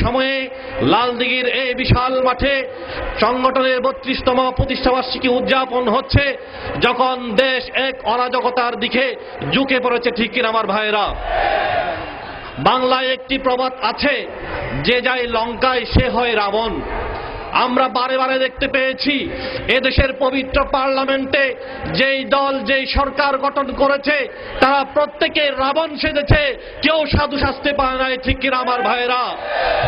সময়ে লালদিঘির এই বিশাল মাঠে সংগঠনের বত্রিশতম প্রতিষ্ঠাবার্ষিকী উদযাপন হচ্ছে, যখন দেশ এক অরাজকতার দিকে ঝুঁকে পড়েছে, ঠিক কিনা আমার ভাইয়েরা? বাংলায় একটি প্রবাদ আছে, যে যায় লঙ্কায় সে হয় রাবণ। আমরা বারে বারে দেখতে পেয়েছি, এদেশের পবিত্র পার্লামেন্টে যেই দল, যেই সরকার গঠন করেছে, তারা প্রত্যেকে রাবণ সেজেছে। কেউ সাধু শাস্তি পায় নাই, ঠিক কিনা আমার ভাইয়েরা?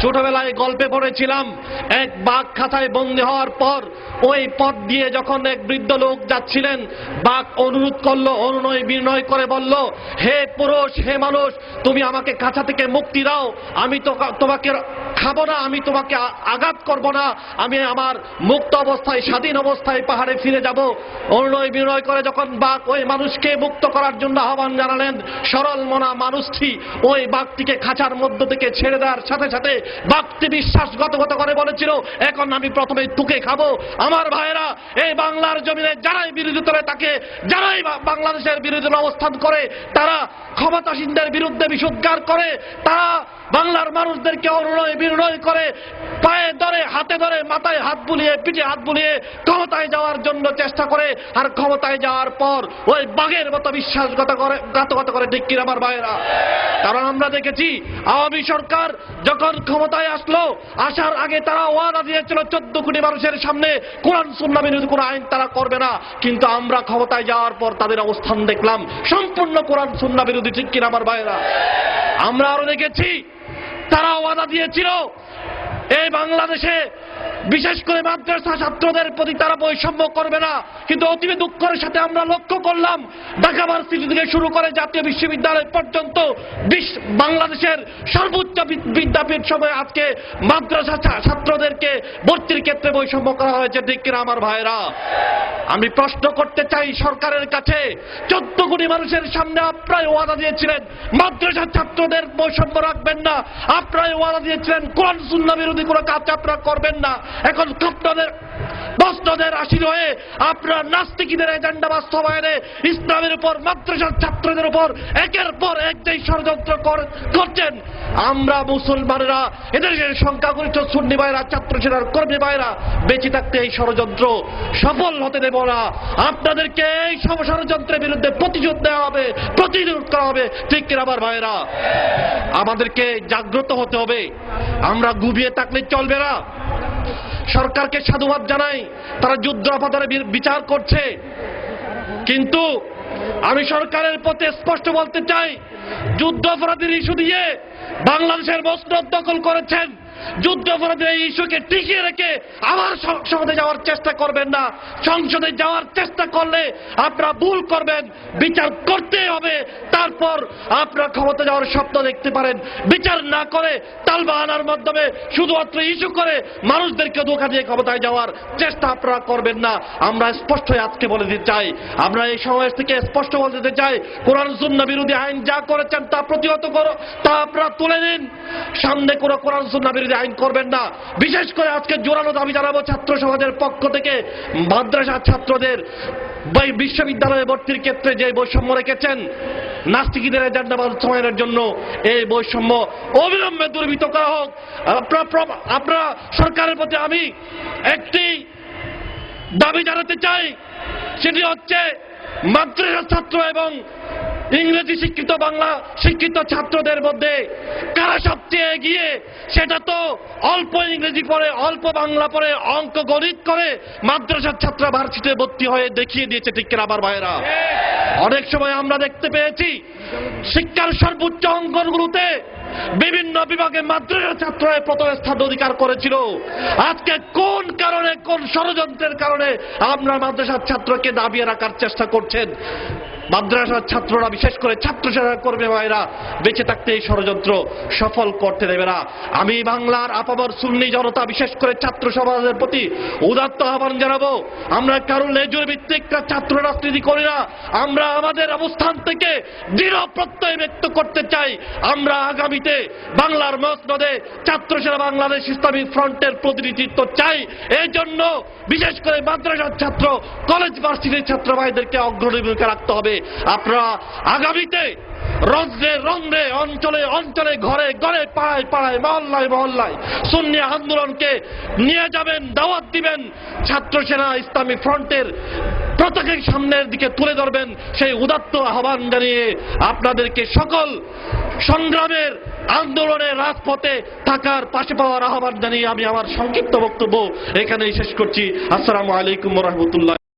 ছোটবেলায় গল্পে পড়েছিলাম, এক বাঘ খাতায় বন্দী হওয়ার পর ওই পথ দিয়ে যখন এক বৃদ্ধ লোক যাচ্ছিলেন, বাঘ অনুরোধ করল, অনুনয় বিনয় করে বলল, হে পুরুষ, হে মানুষ, তুমি আমাকে কাছা থেকে মুক্তি দাও, আমি তোমাকে খাব না, আমি তোমাকে আঘাত করব না, আমি আমার মুক্ত অবস্থায়, স্বাধীন অবস্থায় পাহাড়ে ফিরে যাব। অনুনয় বিনয় করে যখন বাঘ ওই মানুষকে মুক্ত করার জন্য আহ্বান জানালেন, সরল মনা মানুষটি ওই বাঘটিকে খাঁচার মধ্য থেকে ছেড়ে দেওয়ার সাথে সাথে বাঘটি বিশ্বাসগতগত করে বলেছিল, এখন আমি প্রথমে তুকে খাব। আমার ভাইয়েরা, এই বাংলার জমিনে যারাই বিরোধী করে তাকে, যারাই বাংলাদেশের বিরোধী অবস্থান করে, তারা ক্ষমতাসীনদের বিরুদ্ধে বিশুদ্ধার করে, তারা বাংলার মানুষদেরকে অনুনয় বিনয় করে, পায়ে ধরে, হাতে ধরে, মাথায় হাত বুলিয়ে, পিঠে হাত বুলিয়ে ক্ষমতায় যাওয়ার জন্য চেষ্টা করে, আর ক্ষমতায় যাওয়ার পর ওই বাঘের মতো বিশ্বাসগত করে ঘাতগত করে, ঠিক আমার ভাইয়েরা? কারণ আমরা দেখেছি, আওয়ামী সরকার যখন ক্ষমতায় আসলো, আসার আগে তারা ওয়াদা দিয়েছিল, চোদ্দ কোটি মানুষের সামনে কোরআন, সুন্না বিরোধী কোনো আইন তারা করবে না। কিন্তু আমরা ক্ষমতায় যাওয়ার পর তাদের অবস্থান দেখলাম, সম্পূর্ণ কোরআন, সুন্না বিরোধী, ঠিক কিনা আমার ভাইয়েরা? আমরা আরও দেখেছি তারা ওয়াদা দিয়েছিল এই বাংলাদেশে বিশেষ করে মাদ্রাসা ছাত্রদের প্রতি তারা বৈষম্য করবে না। কিন্তু অতীব দুঃখের সাথে আমরা লক্ষ্য করলাম, ঢাকা ভার্সিটি থেকে শুরু করে জাতীয় বিশ্ববিদ্যালয় পর্যন্ত বাংলাদেশের সর্বোচ্চ বিদ্যাপীঠ সময় আজকে মাদ্রাসা ছাত্রদেরকে ভর্তির ক্ষেত্রে বৈষম্য করা হয়েছে কিনা আমার ভাইরা আমি প্রশ্ন করতে চাই, সরকারের কাছে চোদ্দ কোটি মানুষের সামনে আপনারাই ওয়াদা দিয়েছিলেন মাদ্রাসার ছাত্রদের বৈষম্য রাখবেন না। আপনারাই ওয়াদা দিয়েছিলেন, কোরআন, সুন্না বিরোধী কোনো কাজ আপনারা করবেন না। এখন আপনাদের বস্ত্রদের আসীন হয়ে আপনার নাস্তিকীদের এজেন্ডা বাস্তবায়নে ইসলামের উপর, মাদ্রাসার ছাত্রদের উপর, একের পর এক যেই ষড়যন্ত্র কর- করছেন, আমরা মুসলমানেরা এদের যে সংখ্যাগরিষ্ঠ সুন্নি ভাইরা, ছাত্র সেনার কর্মী ভাইরা, বেঁচে থাকতে এই ষড়যন্ত্র সফল হতে দেব না। আপনাদেরকে এই সব ষড়যন্ত্রের বিরুদ্ধে প্রতিশোধ দেওয়া হবে, প্রতিরোধ করা হবে, ঠিক কিনা আমার ভাইরা আমাদেরকে জাগ্রত হতে হবে। আমরা গুবিয়ে থাকলে চলবে না। সরকারকে সাধুবাদ জানাই। তারা যুদ্ধ আপাতরে বিচার করছে। কিন্তু আমি সরকারের পথে স্পষ্ট বলতে চাই, যুদ্ধ অপরাধীর ইস্যু দিয়ে বাংলাদেশের বস্ত্র দখল করেছেন। যুদ্ধ অপরাধের এই ইস্যুকে টিকিয়ে রেখে আবার সংসদে যাওয়ার চেষ্টা করবেন না। সংসদে যাওয়ার চেষ্টা করলে আপনারা ভুল করবেন, বিচার করতে হবে। তারপর আপনারা ক্ষমতা যাওয়ার স্বপ্ন দেখতে পারেন। বিচার না করে তালবাহানার মাধ্যমে শুধুমাত্র ইস্যু করে মানুষদেরকে ধোকা দিয়ে ক্ষমতায় যাওয়ার চেষ্টা আপনারা করবেন না। আমরা স্পষ্ট আজকে বলে দিতে চাই, আমরা এই সমাবেশ থেকে স্পষ্ট বলে দিতে চাই, কোরআন সুন্না বিরোধী আইন যা করেছেন তা প্রতিহত করো, তা আপনারা তুলে নিন। সামনে কোনো কোরআন সুন্না বিরোধী আইন করবেন না। বিশেষ করে আজকে জোরালো দাবি জানাব ছাত্র সমাজের পক্ষ থেকে। মাদ্রাসা ছাত্রদের বিশ্ববিদ্যালয়ে ভর্তির ক্ষেত্রে যে বৈষম্য রেখেছেন, নাস্তিকীদের এজেন্ডা বাস্তবায়নের জন্য এই বৈষম্য অবিলম্বে দুর্বৃত্ত করা হোক। আপনারা সরকারের প্রতি আমি একটি দাবি জানাতে চাই, সেটি হচ্ছে মাদ্রাসা ছাত্র এবং ইংরেজি শিক্ষিত বাংলা শিক্ষিত ছাত্রদের মধ্যে কারা সবচেয়ে এগিয়ে? সেটা তো অল্প ইংরেজি পড়ে, অল্প বাংলা পড়ে, অঙ্ক গণিত করে মাদ্রাসার ছাত্র ভার্সিটিতে ভর্তি হয়ে দেখিয়ে দিয়েছে ঠিক কিনা আমার ভাইয়েরা? অনেক সময় আমরা দেখতে পেয়েছি, শিক্ষার সর্বোচ্চ অঙ্গনগুলোতে বিভিন্ন বিভাগে মাদ্রাসা ছাত্ররা প্রথম স্থান অধিকার করেছিল। আজকে কোন কারণে, কোন ষড়যন্ত্রের কারণে আমরা মাদ্রাসার ছাত্রকে দাবিয়ে রাখার চেষ্টা করছেন? মাদ্রাসার ছাত্ররা, বিশেষ করে ছাত্র কর্মী ভাইরা, বেঁচে থাকতে এই ষড়যন্ত্র সফল করতে দেবে না। আমি বাংলার আপামর সুন্নি জনতা, বিশেষ করে ছাত্র সমাজের প্রতি উদাত্ত আহ্বান জানাব। আমরা কারও লেজুর ভিত্তিক ছাত্র রাজনীতি করি না। আমরা আমাদের অবস্থান থেকে দৃঢ় প্রত্যয় ব্যক্ত করতে চাই। আমরা আগামীতে বাংলার মসনদে ছাত্র সেনা বাংলাদেশ ইসলামিক ফ্রন্টের প্রতিনিধিত্ব চাই। এই জন্য বিশেষ করে মাদ্রাসার ছাত্র, কলেজ ভার্সিটির ছাত্র ভাইদেরকে অগ্রণী ভূমিকা রাখতে হবে। আপনারা আগামীতে রন্ধ্রে রন্ধ্রে, অঞ্চলে অঞ্চলে, ঘরে ঘরে, পাড়ায় পাড়ায়, মহল্লায় মহল্লায় সুন্নি আন্দোলনকে নিয়ে যাবেন, দাওয়াত দিবেন ছাত্র সেনা ইসলামী ফ্রন্টের পতাকাকে সামনের দিকে তুলে ধরবেন সেই উদাত্ত আহ্বান জানিয়ে আপনাদেরকে সকল সংগ্রামের আন্দোলনের রাজপথে থাকার পাশে পাওয়ার আহ্বান জানিয়ে আমি আমার সংক্ষিপ্ত বক্তব্য এখানেই শেষ করছি। আসসালামু আলাইকুম রহমতুল্লাহ।